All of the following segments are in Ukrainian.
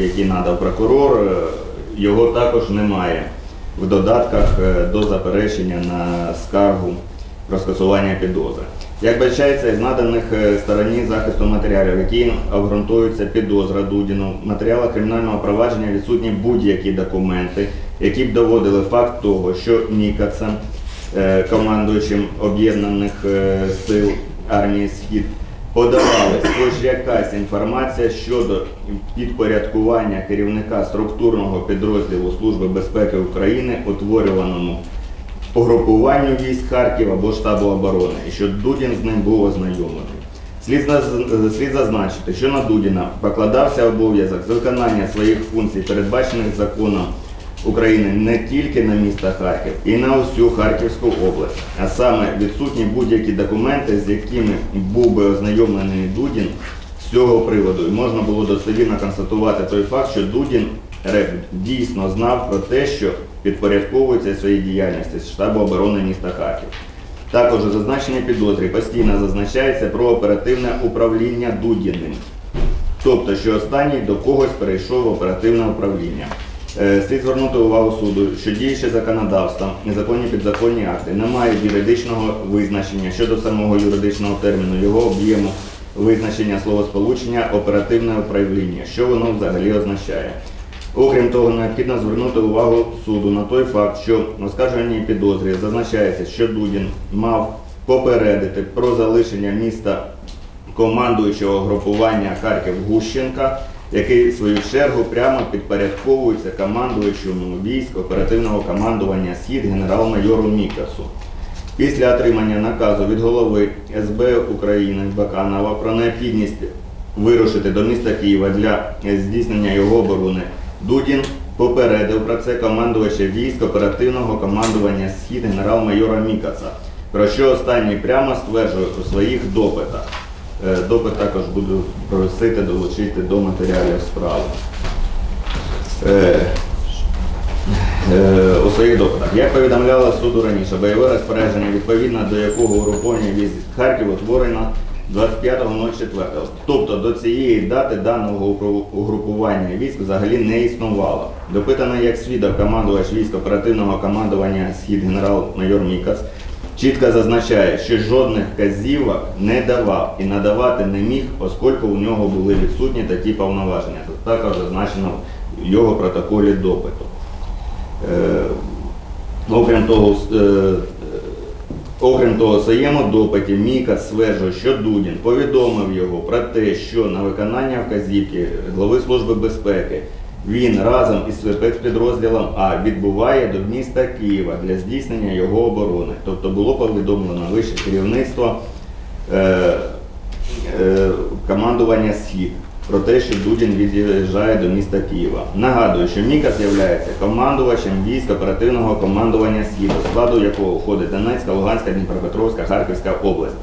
який надав прокурор, е, його також немає в додатках е, до заперечення на скаргу про скасування підозри. Як бачається із наданих е, стороні захисту матеріалів, які обґрунтуються підозра Дудіну, в матеріалах кримінального провадження відсутні будь-які документи, які б доводили факт того, що Мікаца, е, командуючим об'єднаних сил армії Схід, подавалась хоч якась інформація щодо підпорядкування керівника структурного підрозділу Служби безпеки України, утворюваному угрупуванню військ Харків або штабу оборони, і що Дудін з ним був ознайомлений. Слід, зазначити, що на Дудіна покладався обов'язок виконання своїх функцій, передбачених законом України не тільки на місто Харків, і на усю Харківську область, а саме відсутні будь-які документи, з якими був би ознайомлений Дудін з цього приводу. І можна було достовірно констатувати той факт, що Дудін дійсно знав про те, що підпорядковується своїй діяльності з штабу оборони міста Харків. Також у зазначеній підозрі постійно зазначається про оперативне управління Дудіним. Тобто, що останній до когось перейшов в оперативне управління. Е, Слід звернути увагу суду, що діюче законодавство, незаконні підзаконні акти не мають юридичного визначення щодо самого юридичного терміну, його об'єму, визначення словосполучення оперативне управління, що воно взагалі означає. Окрім того, необхідно звернути увагу суду на той факт, що в оскарженій підозрі зазначається, що Дудін мав попередити про залишення міста командуючого групування Харків Гущенка, який в свою чергу прямо підпорядковується командуючому військ оперативного командування Схід генерал-майору Мікасу. Після отримання наказу від голови СБ України Баканова про необхідність вирушити до міста Києва для здійснення його оборони, Дудін попередив про це командувача військ оперативного командування Схід генерал-майора Мікаса, про що останній прямо стверджує у своїх допитах. Е, Допит також буду просити долучити до матеріалів справи. Е, Е, у своїх допитах. Як повідомляла суду раніше, бойове розпорядження, відповідно до якого угруповання військ Харків утворено 25.04. Тобто до цієї дати даного угрупування військ взагалі не існувало. Допитаний як свідок командувач військ оперативного командування Схід генерал-майор Мікас чітко зазначає, що жодних вказівок не давав і надавати не міг, оскільки у нього були відсутні такі повноваження. Тут також зазначено в його протоколі допиту. Е, Окрім того, е, окрім того, в своєму допиті Міка стверджує, що Дудін повідомив його про те, що на виконання вказівки голови Служби безпеки він разом із спецпідрозділом А відбуває до міста Києва для здійснення його оборони. Тобто було повідомлено вище керівництво е, е, командування Схід про те, що Дудін від'їжджає до міста Києва. Нагадую, що Мікас є командувачем військ оперативного командування Схід, до складу якого входить Донецька, Луганська, Дніпропетровська, Харківська область.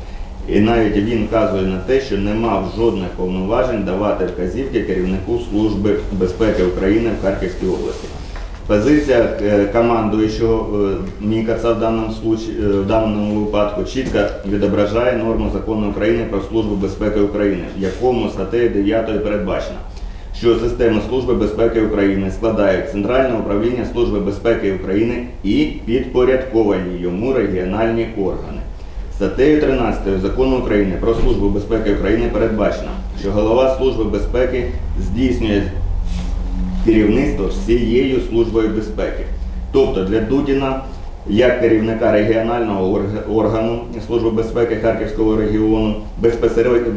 І навіть він вказує на те, що не мав жодних повноважень давати вказівки керівнику Служби безпеки України в Харківській області. Позиція е, командуючого е, Мікаца в даному, е, в даному випадку чітко відображає норму закону України про Службу безпеки України, в якому статтею 9 передбачено, що систему Служби безпеки України складають Центральне управління Служби безпеки України і підпорядковані йому регіональні органи. Статтею 13 закону України про Службу безпеки України передбачено, що голова Служби безпеки здійснює керівництво всією службою безпеки. Тобто для Дудіна, як керівника регіонального органу Служби безпеки Харківського регіону,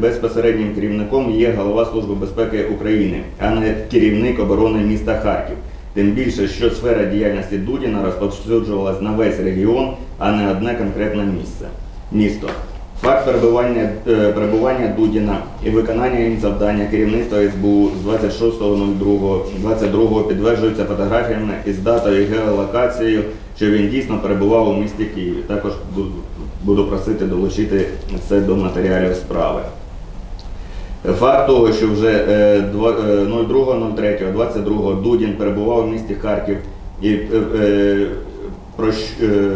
безпосереднім керівником є голова Служби безпеки України, а не керівник оборони міста Харків. Тим більше, що сфера діяльності Дудіна розповсюджувалась на весь регіон, а не одне конкретне місце. Місто. Факт перебування, е, перебування Дудіна і виконання їм завдання керівництва СБУ з 26.02.22 підтверджується фотографіями із датою і геолокацією, що він дійсно перебував у місті Києві. Також буду- просити долучити це до матеріалів справи. Факт того, що вже е, два- е, 02.03.22 Дудін перебував у місті Харків і, е, е, про, е, Е,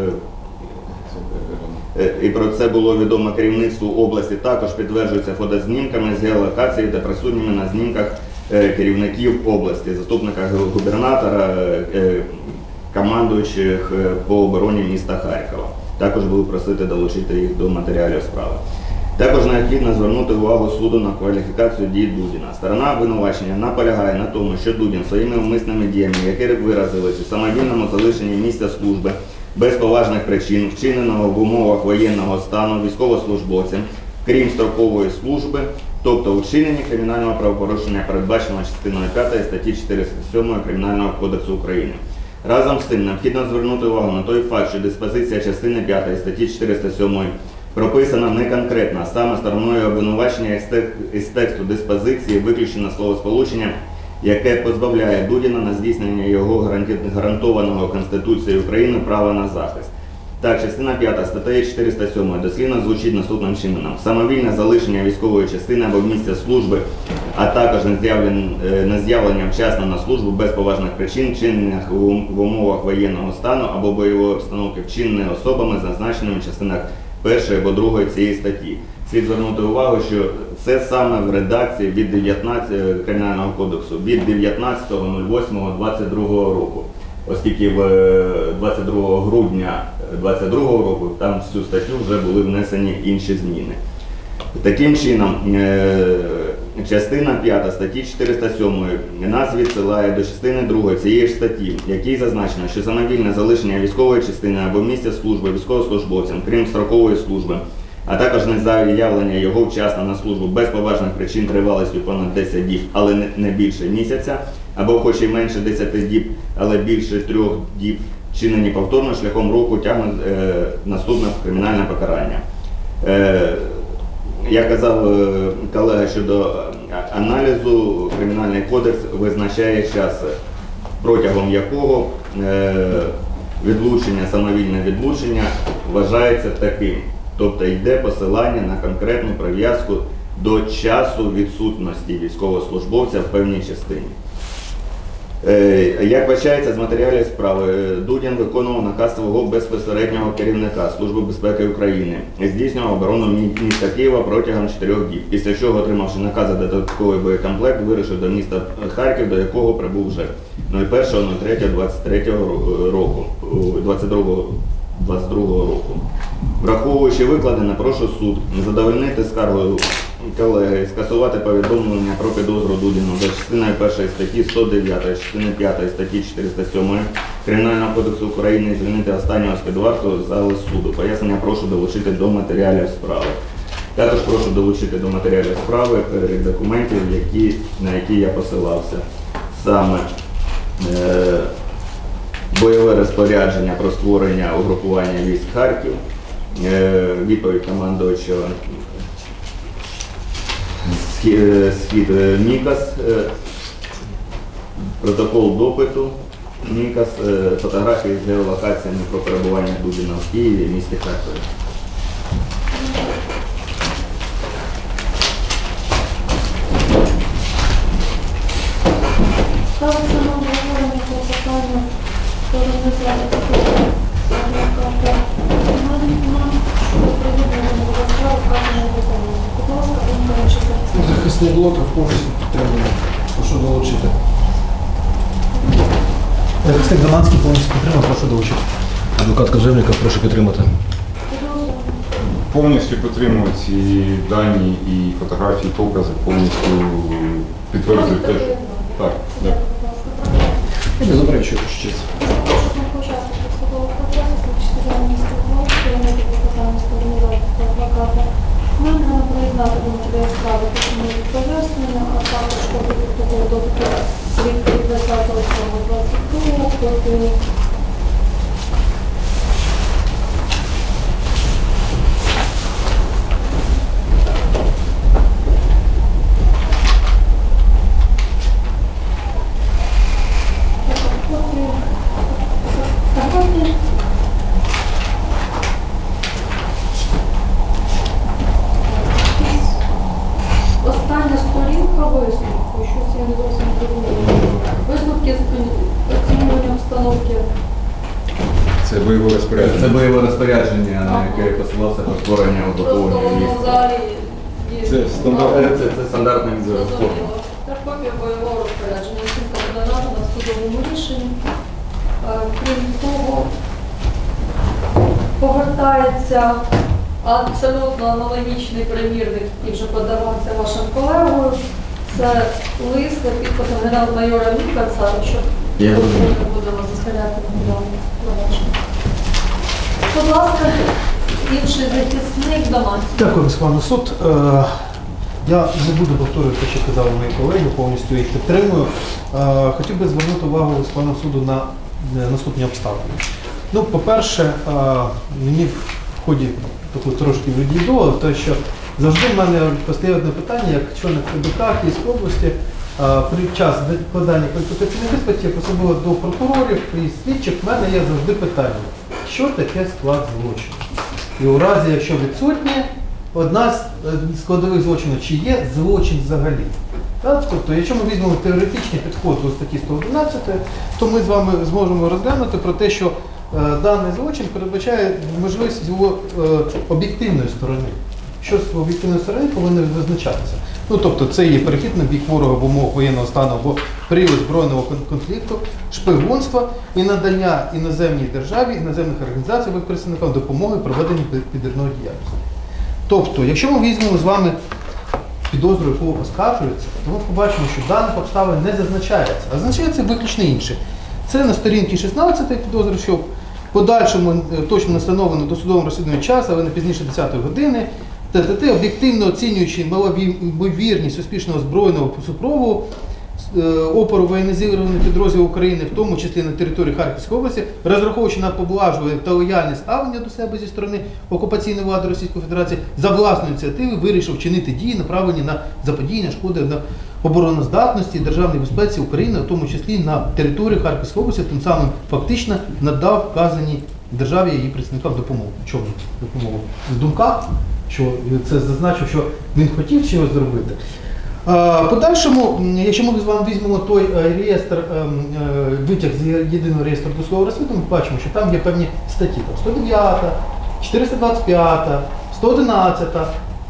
І про це було відомо керівництву області. Також підтверджується фотознімками з геолокації та присутніми на знімках е, керівників області, заступника губернатора, е, е, командуючих е, по обороні міста Харкова. Також буду просити долучити їх до матеріалів справи. Також необхідно звернути увагу суду на кваліфікацію дій Дудіна. Сторона обвинувачення наполягає на тому, що Дудін своїми умисними діями, які виразились у самовільному залишенні місця служби без поважних причин, вчиненого в умовах воєнного стану військовослужбовцем, крім строкової служби, тобто у вчиненні кримінального правопорушення, передбаченого частиною 5 статті 407 Кримінального кодексу України. Разом з тим необхідно звернути увагу на той факт, що диспозиція частини 5 статті 407 прописана не конкретно, а саме стороною обвинувачення із тексту диспозиції виключено словосполучення, яке позбавляє Дудіна на здійснення його гарантованого Конституцією України права на захист. Так, частина 5 статтеї 407 дослівно звучить наступним чином. Самовільне залишення військової частини або місця служби, а також нез'явлен- е, нез'явлення вчасно на службу без поважних причин, чинених в умовах воєнного стану або бойової обстановки, вчинених особами, зазначеними в частинах першої або другої цієї статті. Слід звернути увагу, що це саме в редакції від 19 е, Кримінального кодексу від 19.08.22 року оскільки в е, 22 грудня 22 року там в цю статтю вже були внесені інші зміни. Таким чином, е, частина 5 статті 407 нас відсилає до частини 2 цієї ж статті, в якій зазначено, що самовільне залишення військової частини або місця служби військовослужбовцям, крім строкової служби, а також незаявлення його вчасно на службу без поважних причин тривалістю понад 10 діб, але не- більше місяця, або хоч і менше 10 діб, але більше 3 діб, чинені повторно шляхом року тягнуть е, наступне кримінальне покарання. Е, я казав е, колега щодо е, аналізу, Кримінальний кодекс визначає час, протягом якого е, відлучення, самовільне відлучення вважається таким. Тобто йде посилання на конкретну прив'язку до часу відсутності військовослужбовця в певній частині. Е, Як бачається з матеріалів справи, е, Дудін виконував наказ свого безпосереднього керівника Служби безпеки України, здійснював оборону мі- міста Києва протягом 4 діб, після чого, отримавши наказ за додатковий боєкомплект, вирушив до міста Харків, до якого прибув вже 01.03.23 року, 22 22 року. Враховуючи викладене, прошу суд задовольнити скаргу колеги, скасувати повідомлення про підозру Дудіну за частиною 1 статті 109, частини 5 статті 407 Кримінального кодексу України і звільнити останнього з зали суду. Пояснення прошу долучити до матеріалів справи. Також прошу долучити до матеріалів справи перелік документів, які, на які я посилався. Саме е, бойове розпорядження про створення угрупування військ Харків, відповідь командуючого Схід, е, схід е, Мікас, е, протокол допиту Мікас, е, фотографії з геолокаціями про перебування Дубіна в Києві місті Харкові. Ставиться на обговорення клопотання сторони захисту адвоката Іванівна щодо проведення нового вказаного виконання. Будь ласка, думка інших захисників. Захисний блок повністю підтримує. Прошу долучити. Захисник Доманський повністю підтримав, прошу долучити. Адвокат Кожевника, прошу підтримати. Повністю підтримують ці дані і фотографії, покази повністю підтверджують те, що так. Я не заперечую, що честь. Запрошую учасників судового процесу, слідчого міністра власти, керівника клопотання сторони захисту адвоката. Нам треба приєднати до матеріалів справи письмові пояснення, а також копію протоколу допиту свідків 20.07.22 копію копію. Копію. Остання сторінка висновку, щось я не зовсім зрозуміла. Висновки з оцінювання обстановки. Це бойове Це розпорядження. бойове розпорядження, на яке посилався про створення Просто угрупованих воно військ. в залі є. Це стандарт. Це, це стандартний вид спорту. Зрозуміло. Це копія бойового повертається абсолютно аналогічний примірник, який вже подавався вашим колегою. Це лист за підписом генерал-майора Мікаца, що Я розумію. будемо заставляти матеріалу. Будь ласка, інший захисник Доманський. Дякую, Руслан суд. Е, Я не буду повторювати, те, що казали мої колеги, повністю їх підтримую. Е, Хотів би звернути увагу Руслана суду на е, наступні обставини. Ну, по-перше, мені в ході такої трошки відійду, те, що завжди в мене постає одне питання, як член КДК Київської області, при час викладання кваліфікаційних іспитів, особливо до прокурорів і слідчих, в мене є завжди питання, що таке склад злочину. І у разі, якщо відсутнє, одна з е, складових злочину, чи є злочин взагалі. Так? Тобто, якщо ми візьмемо теоретичний підход до статті 111, то ми з вами зможемо розглянути про те, що е, даний злочин передбачає можливість його е, об'єктивної сторони. Що з об'єктивної сторони повинно визначатися. Ну, тобто це є перехід на бік ворога в умовах воєнного стану або період збройного конфлікту, шпигунства і надання іноземній державі, іноземних організацій представникам допомоги проведенні підривної діяльності. Тобто, якщо ми візьмемо з вами підозру, яку оскаржується, то ми побачимо, що даних обставин не зазначається, а зазначається виключно інше. Це на сторінці 16 підозри, що в подальшому е, точно не встановлено досудовому розслідуванні час, але не пізніше 10 години, ТТТ, об'єктивно оцінюючи маловірність успішного збройного супроводу, е, опору воєнізованих підрозділів України, в тому числі на території Харківської області, розраховуючи на поблажливе та лояльне ставлення до себе зі сторони окупаційної влади Російської Федерації, за власною ініціативою вирішив вчинити дії, направлені на заподіяння шкоди на обороноздатності і державній безпеці України, в тому числі на території Харківської області, тим самим фактично надав вказаній державі її представникам допомогу. Чому допомогу? В думках, що це зазначив, що він хотів чогось зробити. Подальшому, якщо ми з вами візьмемо той е, реєстр, ем, е, витяг з єдиного реєстру досудового розслідування, ми бачимо, що там є певні статті, там 109, 425, 111,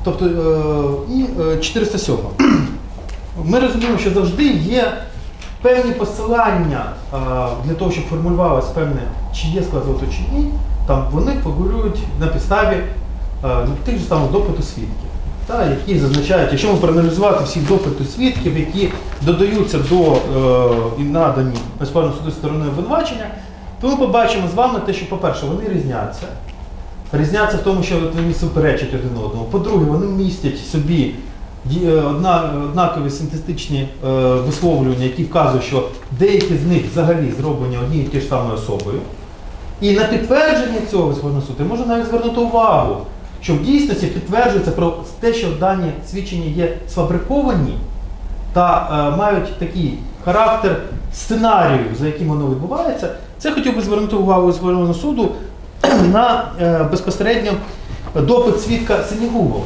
тобто е, і е, 407. Ми розуміємо, що завжди є певні посилання для того, щоб формулювалося певне, чи є склад злочину, чи ні, там вони фігурують на підставі тих же самих допиту свідків та, які зазначають, якщо ми проаналізувати всі допити свідків, які додаються до е, і надані безпечно суду стороною обвинувачення, то ми побачимо з вами те, що, по-перше, вони різняться. Різняться в тому, що вони суперечать один одному. По-друге, вони містять собі е, одна, однакові синтетичні е, висловлювання, які вказують, що деякі з них взагалі зроблені однією тією ж самою особою. І на підтвердження цього Верховного суду можна навіть звернути увагу, що в дійсності підтверджується про те, що дані свідчення є сфабриковані та е, мають такий характер сценарію, за яким воно відбувається. Це хотів би звернути увагу Верховного суду на е, безпосередньо допит свідка Синігубова.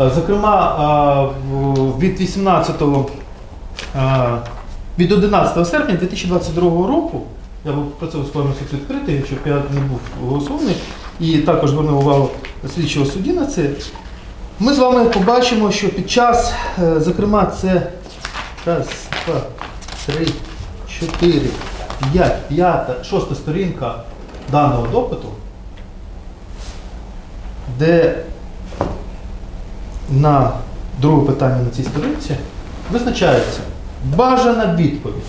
Е, Зокрема, е, від 18 е, від 11 серпня 2022 року я був про це у суд відкритий, щоб я не був голосований, і також звернув увагу слідчого судді на це. Ми з вами побачимо, що під час, е, зокрема, це раз, два, три, чотири, п'ять, п'ята, шоста сторінка даного допиту, де на друге питання на цій сторінці визначається бажана відповідь.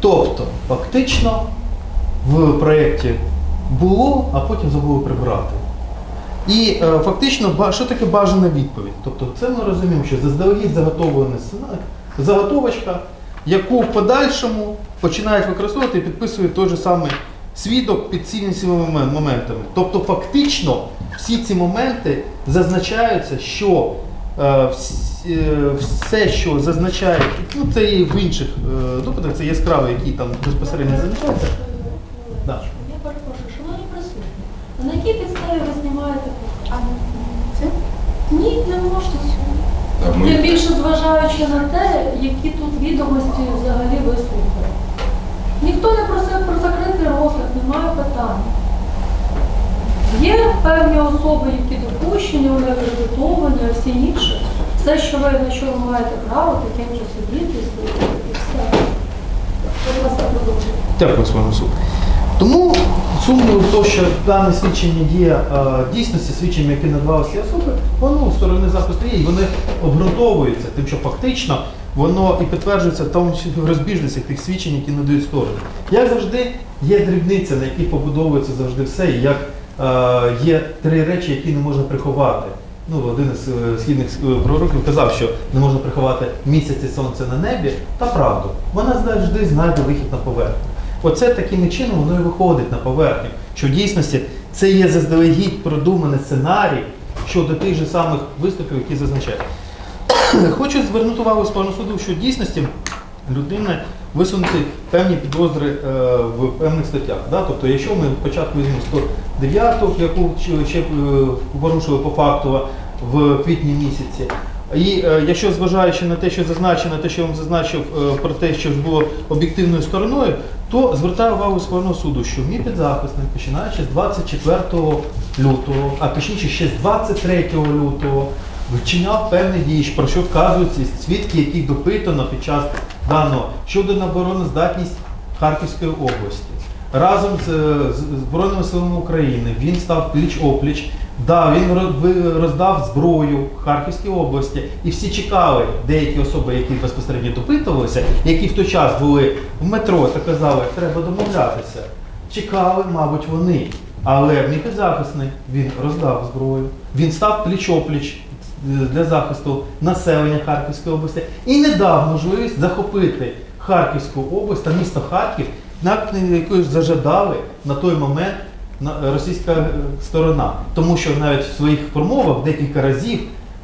Тобто, фактично, в проєкті було, а потім забули прибрати. І е, фактично, що таке бажана відповідь? Тобто, це ми розуміємо, що заздалегідь заготовлена сцена- заготовочка, яку в подальшому починають використовувати і підписує той же самий свідок під цими моментами. Тобто, фактично, всі ці моменти зазначаються, що е, е, все, що зазначає, ну це і в інших е, допитах, це яскраво, які там безпосередньо зазначаються. Да. Я перепрошую, шановні присутні, а на якій підставі ви знімаєте А це? Ні, не можете. Так, Тим ми, більше зважаючи на те, які тут відомості взагалі ви слухаєте. Ніхто не просив про закритий розгляд, немає питань. Є певні особи, які допущені, вони акредитовані, а всі інші. Все, що ви на що ви маєте право, таким же сидіти і слухати, і все. Будь ласка, продовжуйте. Дякую, суд. Тому сумніву в те, що дане свідчення є е, дійсності, свідченням, які надавали ці особи, воно у сторони захисту є, і вони обґрунтовуються, тим, що фактично воно і підтверджується в тому числі в розбіжностях тих свідчень, які надають сторони. Як завжди, є дрібниця, на якій побудовується завжди все, і як е, є три речі, які не можна приховати. Ну, один із е, східних е, пророків казав, що не можна приховати місяць і сонце на небі, та правду. Вона завжди знайде вихід на поверхню. Оце таким чином воно і виходить на поверхню, що в дійсності це є заздалегідь продуманий сценарій щодо тих же самих виступів, які зазначають. Хочу звернути увагу спільного суду, що в дійсності людина висунути певні підозри е, в певних статтях. Да? Тобто, якщо ми спочатку візьмемо 109, яку ще- ще е, порушили по факту в квітні місяці. І е, якщо зважаючи на те, що зазначено, те, що я вам зазначив е, про те, що було об'єктивною стороною, то звертаю увагу Спільного суду, що мій підзахисник, починаючи з 24 лютого, а точніше ще з 23 лютого, вчиняв певні дії, про що вказують свідки, яких допитано під час даного щодо обороноздатність Харківської області. Разом з, Збройними силами України він став пліч-опліч. Да, він роздав зброю в Харківській області, і всі чекали деякі особи, які безпосередньо допитувалися, які в той час були в метро та казали, треба домовлятися. Чекали, мабуть, вони. Але мій підзахисний він роздав зброю, він став пліч-опліч для захисту населення Харківської області і не дав можливість захопити Харківську область та місто Харків, на якою зажадали на той момент російська е, сторона. Тому що навіть в своїх промовах декілька разів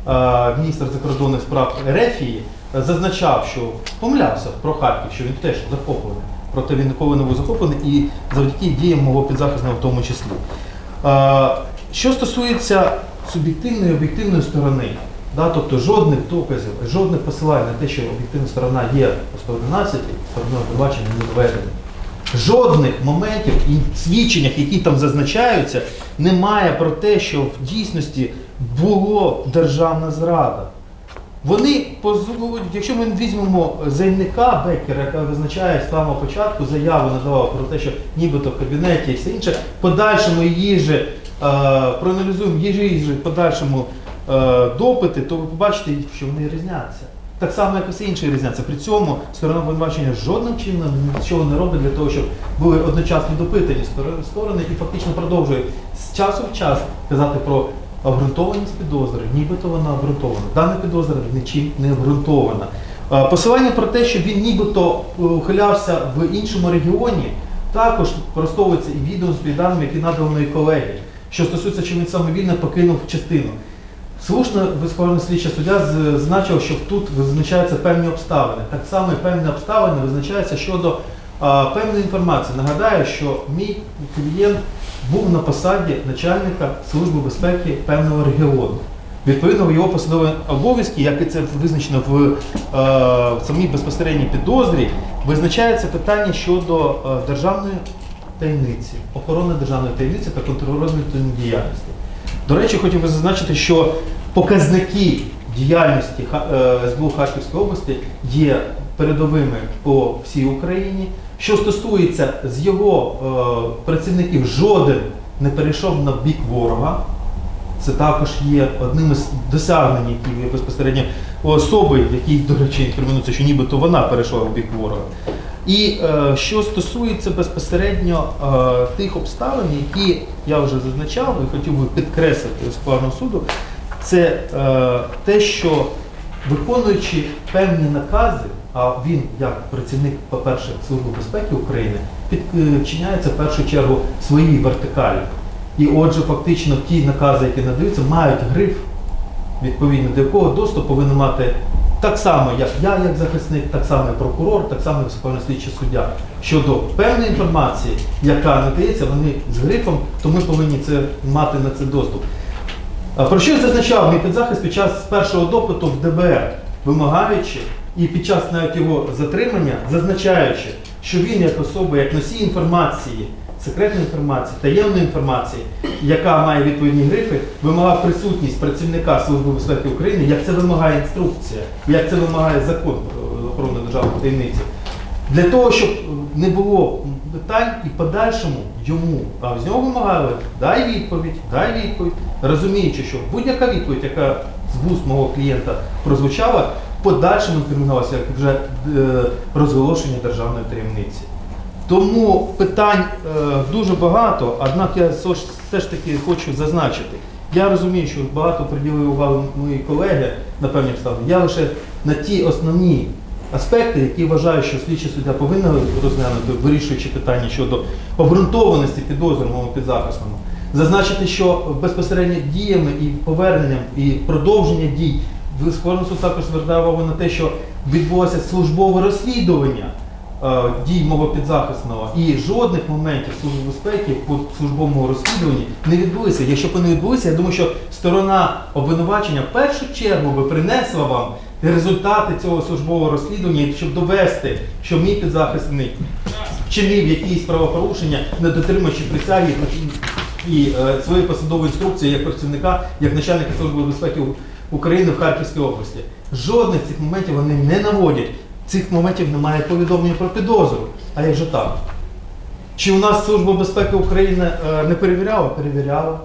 е, міністр закордонних справ Рефії зазначав, що помилявся про Харків, що він теж захоплений. Проте він ніколи не був захоплений і завдяки діям мого підзахисного в тому числі. Е, Що стосується суб'єктивної і об'єктивної сторони, да, тобто жодних доказів, жодних посилань на те, що об'єктивна сторона є по 111, стороною обвинувачення не доведено. Жодних моментів і свідченнях, які там зазначаються, немає про те, що в дійсності було державна зрада. Вони якщо ми візьмемо заявника Беккера, яка визначає з самого початку заяву надавала про те, що нібито в кабінеті і все інше, подальшому її же проаналізуємо її же подальшому е, допити, то ви побачите, що вони різняться. Так само, як і все інше різняться. При цьому сторона обвинувачення жодним чином нічого не робить для того, щоб були одночасно допитані сторони- і фактично продовжує з часу в час казати про обґрунтованість підозри, нібито вона обґрунтована. Дана підозра нічим не обґрунтована. Посилання про те, що він нібито е, ухилявся в іншому регіоні, також використовується і відомстві, і даними, які надали мої колеги, що стосується, що він самовільно покинув частину. Слушно високований слідчий суддя зазначив, що тут визначаються певні обставини. Так само і певні обставини визначаються щодо а, певної інформації. Нагадаю, що мій клієнт був на посаді начальника Служби безпеки певного регіону. Відповідно, в його посадові обов'язки, як і це визначено в, в самій безпосередній підозрі, визначається питання щодо державної таємниці, охорони державної таємниці та контррозвідувальної діяльності. До речі, хотів би зазначити, що показники діяльності е, СБУ Харківської області є передовими по всій Україні. Що стосується з його е, працівників, жоден не перейшов на бік ворога. Це також є одним із досягнень, які є безпосередньо у особи, які, до речі, інкримінується, що нібито вона перейшла в бік ворога. І е, що стосується безпосередньо е, тих обставин, які я вже зазначав і хотів би підкреслити з плану суду, це е, те, що виконуючи певні накази, а він, як працівник, по-перше, Служби безпеки України, підчиняється в першу чергу своїй вертикалі. І отже, фактично ті накази, які надаються, мають гриф, відповідно до якого доступ повинен мати так само, як я, як захисник, так само і прокурор, так само і слідчий суддя. Щодо певної інформації, яка надається, вони з грифом, то ми повинні це мати на це доступ. Про що зазначав мій підзахист під час першого допиту в ДБР, вимагаючи і під час навіть його затримання, зазначаючи, що він як особа, як носій інформації, секретної інформації, таємної інформації, яка має відповідні грифи, вимагав присутність працівника Служби безпеки України, як це вимагає інструкція, як це вимагає закон про охорону державної таємниці. Для того, щоб не було питань і подальшому йому, а з нього вимагали, дай відповідь, дай відповідь, розуміючи, що будь-яка відповідь, яка з вуст мого клієнта прозвучала, подальшому інкриміналася як вже е, розголошення державної таємниці. Тому питань е, дуже багато, однак я все ж таки хочу зазначити. Я розумію, що багато приділили увагу мої колеги на певні обставини. Я лише на ті основні аспекти, які вважаю, що слідчий суддя повинен розглянути, вирішуючи питання щодо обґрунтованості підозрюваного підзахисному. Зазначити, що безпосередньо діями і поверненням і продовження дій суд також звертає увагу на те, що відбулося службове розслідування е, дій мого підзахисного і жодних моментів Служби безпеки по службовому розслідуванні не відбулися. Якщо б вони відбулися, я думаю, що сторона обвинувачення в першу чергу би принесла вам результати цього службового розслідування, щоб довести, що мій підзахисний вчинив якісь правопорушення, не дотримуючи присяги і е, своєї посадової інструкції як працівника, як начальника Служби безпеки України в Харківській області. Жодних цих моментів вони не наводять. Цих моментів немає повідомлення про підозру. А як же так? Чи у нас Служба безпеки України е, не перевіряла? Перевіряла.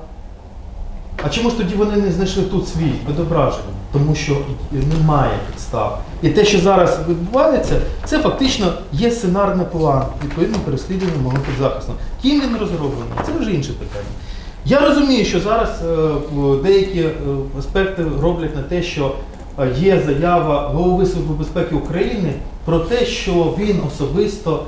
А чому ж тоді вони не знайшли тут свій відображення? Тому що немає підстав. І те, що зараз відбувається, це фактично є сценарний план відповідно переслідування мого підзахисного. Ким він розроблений? Це вже інше питання. Я розумію, що зараз е, деякі е, аспекти роблять на те, що е, є заява голови Служби безпеки України про те, що він особисто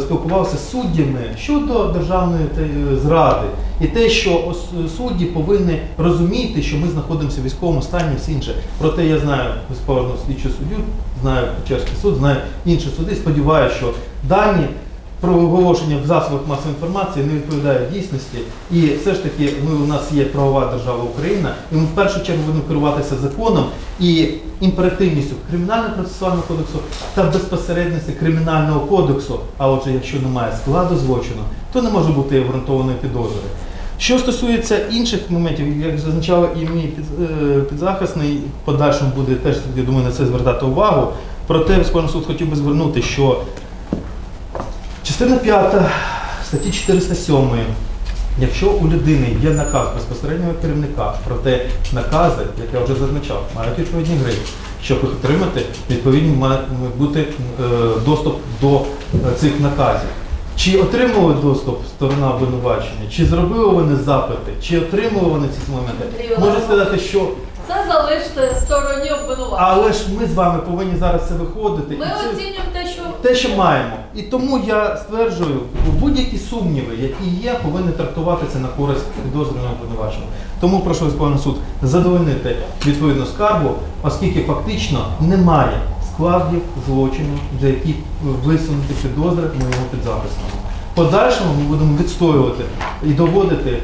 спілкувався з суддями щодо державної та- зради, і те, що судді повинні розуміти, що ми знаходимося в військовому стані, все інше. Проте я знаю безспорно слідчу суддю, знаю Печерський суд, знаю інші суди. Сподіваюся, що дані про оголошення в засобах масової інформації не відповідає дійсності. І все ж таки ми, у нас є правова держава Україна, і ми в першу чергу будемо керуватися законом і імперативністю Кримінального процесуального кодексу та безпосередності Кримінального кодексу. А отже, якщо немає складу злочину, то не може бути обґрунтованої підозри. Що стосується інших моментів, як зазначала і мій е, підзахисний, в подальшому буде теж, я думаю, на це звертати увагу. Проте Верховний суд хотів би звернути, що Частина 5 статті 407. Якщо у людини є наказ безпосереднього керівника, проте накази, як я вже зазначав, мають відповідні гри, щоб їх отримати, відповідні має бути е, доступ до е, цих наказів. Чи отримували доступ сторона обвинувачення, чи зробили вони запити, чи отримували вони ці моменти? Можу сказати, що Це залиште стороні обвинувачення. але ж ми з вами повинні зараз це виходити. Ми і це- оцінюємо те, те, що маємо. І тому я стверджую, будь-які сумніви, які є, повинні трактуватися на користь підозрюваного обвинуваченого. Тому прошу Верховний суд задовольнити відповідну скаргу, оскільки фактично немає складів злочину, за які висунути підозри моєму підзахисному. В Подальшому ми будемо відстоювати і доводити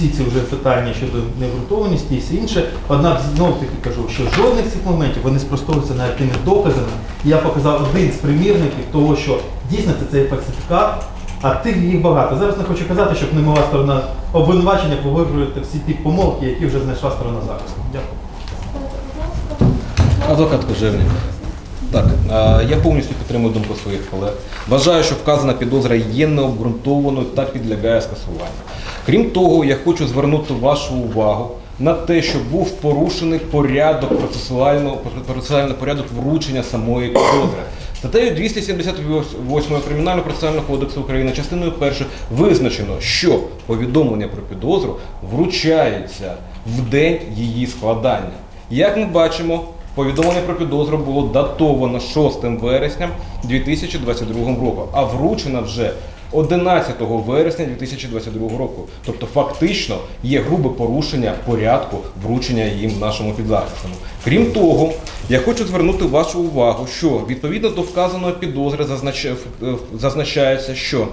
всі ці вже питання щодо необґрунтованості і все інше. Однак знову таки кажу, що жодних цих моментів вони спростовуються навіть тими доказами. Я показав один з примірників того, що дійсно це цей фальсифікат, а тих їх багато. Зараз не хочу казати, щоб не могла сторона обвинувачення повиправити всі ті помилки, які вже знайшла сторона захисту. Дякую. Адвокат Кожевник. Так, я повністю підтримую думку своїх колег. Вважаю, що вказана підозра є необґрунтованою та підлягає скасуванню. Крім того, я хочу звернути вашу увагу на те, що був порушений порядок процесуального процесуальний порядок вручення самої підозри. Статтею 278 Кримінального процесуального кодексу України частиною першою визначено, що повідомлення про підозру вручається в день її складання. Як ми бачимо, повідомлення про підозру було датовано 6 вересня 2022 року, а вручено вже 11 вересня 2022 року. Тобто фактично є грубе порушення порядку вручення їм нашому підзахисному. Крім того, я хочу звернути вашу увагу, що відповідно до вказаної підозри зазнач- зазначається, що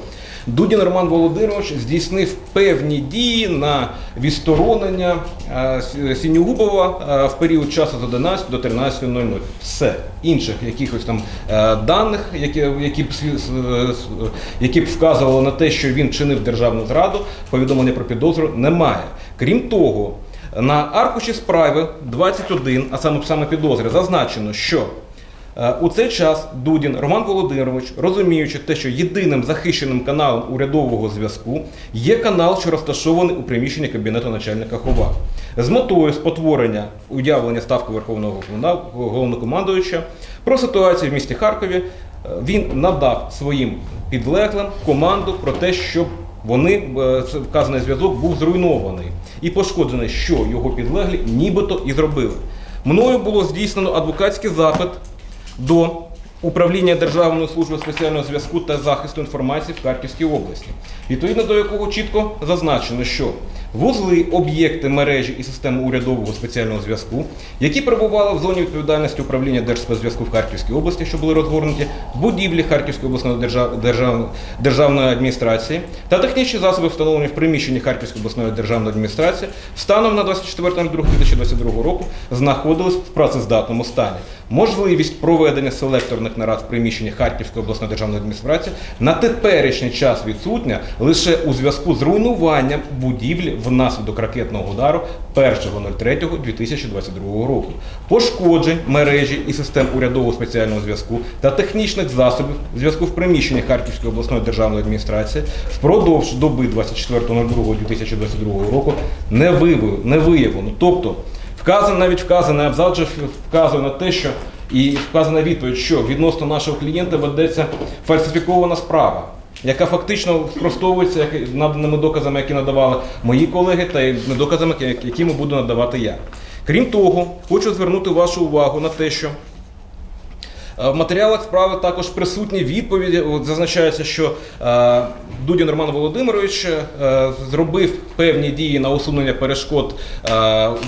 Дудін Роман Володимирович здійснив певні дії на відсторонення е, С- Сіньогубова е, в період часу з 11 до 13.00. Все. Інших якихось там е, даних, які, які, які б вказували на те, що він чинив державну зраду, повідомлення про підозру немає. Крім того, на аркуші справи 21, а саме саме підозри, зазначено, що У цей час Дудін Роман Володимирович, розуміючи те, що єдиним захищеним каналом урядового зв'язку є канал, що розташований у приміщенні кабінету начальника ХОВА, з метою спотворення уявлення ставки Верховного головнокомандуюча про ситуацію в місті Харкові, е, він надав своїм підлеглим команду про те, щоб вони е, вказаний зв'язок був зруйнований і пошкоджений, що його підлеглі нібито і зробили. Мною було здійснено адвокатський запит до управління Державної служби спеціального зв'язку та захисту інформації в Харківській області, відповідно до якого чітко зазначено, що вузли, об'єкти мережі і системи урядового спеціального зв'язку, які перебували в зоні відповідальності управління Держспецзв'язку в Харківській області, що були розгорнуті будівлі Харківської обласної держав... держав... державної адміністрації, та технічні засоби, встановлені в приміщенні Харківської обласної державної адміністрації, станом на 24.02.2022 року знаходились в працездатному стані. Можливість проведення селекторних нарад в приміщенні Харківської обласної державної адміністрації на теперішній час відсутня лише у зв'язку з руйнуванням будівлі внаслідок ракетного удару 1.03.2022 року, пошкоджень мережі і систем урядового спеціального зв'язку та технічних засобів зв'язку в приміщенні Харківської обласної державної адміністрації впродовж доби 24.02.2022 року не виявлено. Тобто Вказано, навіть вказаний абзац вказує на те, що і вказана відповідь, що відносно нашого клієнта ведеться фальсифікована справа, яка фактично спростовується наданими доказами, які надавали мої колеги, та доказами, які- буду надавати я. Крім того, хочу звернути вашу увагу на те, що В матеріалах справи також присутні відповіді. От зазначається, що е, Дудін Роман Володимирович е, зробив певні дії на усунення перешкод е,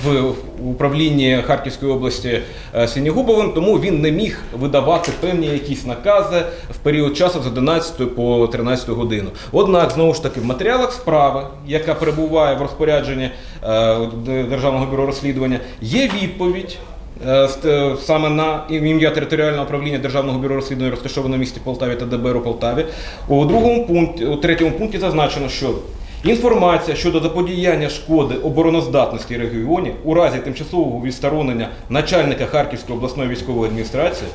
в управлінні Харківської області е, Сінігубовим, тому він не міг видавати певні якісь накази в період часу з 11 по 13 годину. Однак, знову ж таки, в матеріалах справи, яка перебуває в розпорядженні е, Державного бюро розслідування, є відповідь. Е, саме на ім'я територіального управління Державного бюро розслідування розташоване в місті Полтаві та ДБР у Полтаві. У другому пункті, у третьому пункті зазначено, що інформація щодо заподіяння шкоди обороноздатності регіоні у разі тимчасового відсторонення начальника Харківської обласної військової адміністрації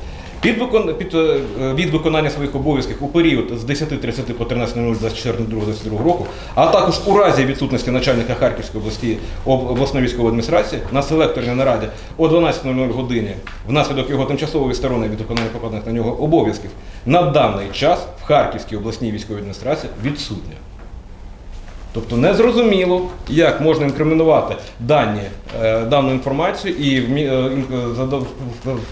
під, викон... під, е, від виконання своїх обов'язків у період з 10.30 по 13.00.24.22 року, а також у разі відсутності начальника Харківської області обласної військової адміністрації на селекторній нараді о 12.00 годині внаслідок його тимчасової відсторонення від виконання покладених на нього обов'язків на даний час в Харківській обласній військовій адміністрації відсутня. Тобто незрозуміло, як можна інкримінувати дані, е, дану інформацію і е, задав-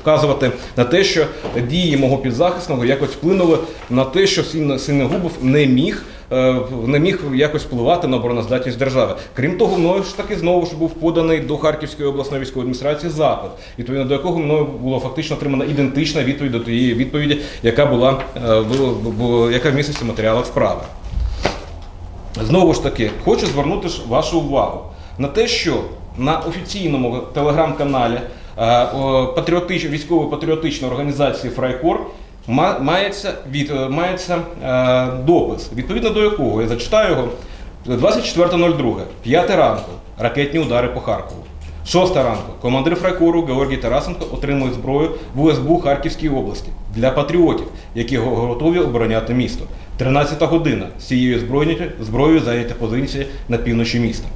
вказувати на те, що дії мого підзахисного якось вплинули на те, що Син- Синегубов не міг. е, Не міг якось впливати на обороноздатність держави. Крім того, мною ж таки знову ж був поданий до Харківської обласної військової адміністрації запит, відповідно до якого мною було фактично отримана ідентична відповідь до тієї відповіді, яка була е, яка в в матеріалах справи. Знову ж таки, хочу звернути вашу увагу на те, що на офіційному телеграм-каналі е, патріотич, військово-патріотичної організації Фрайкор мається, від, е, мається е, допис, відповідно до якого я зачитаю його 24.02, 5 ранку, ракетні удари по Харкову. Шоста ранку. Командир Фрайкору Георгій Тарасенко отримує зброю в УСБУ Харківській області для патріотів, які готові обороняти місто. 13 година. З цією зброєю, зайняті позиції на півночі міста.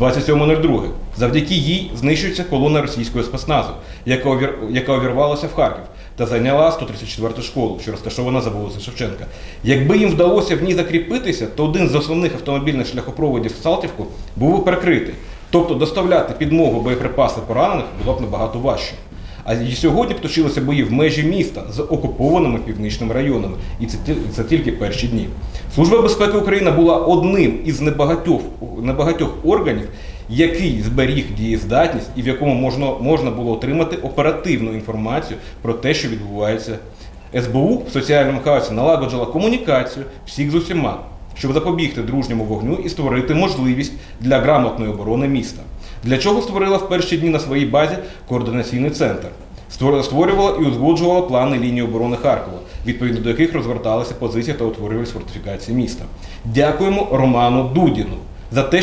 27.02. Завдяки їй знищується колона російського спецназу, яка, увір... яка увірвалася в Харків та зайняла 134 школу, що розташована за вулицею Шевченка. Якби їм вдалося в ній закріпитися, то один з основних автомобільних шляхопроводів в Салтівку був перекритий. Тобто доставляти підмогу боєприпаси поранених було б набагато важче. А сьогодні точилися бої в межі міста з окупованими північними районами, і це, це тільки перші дні. Служба безпеки України була одним із небагатьох, небагатьох органів, який зберіг дієздатність і в якому можна, можна було отримати оперативну інформацію про те, що відбувається. СБУ в соціальному хаосі налагоджила комунікацію всіх з усіма, щоб запобігти дружньому вогню і створити можливість для грамотної оборони міста. Для чого створила в перші дні на своїй базі координаційний центр. Створювала і узгоджувала плани лінії оборони Харкова, відповідно до яких розгорталися позиції та утворювалися фортифікації міста. Дякуємо Роману Дудіну за те, що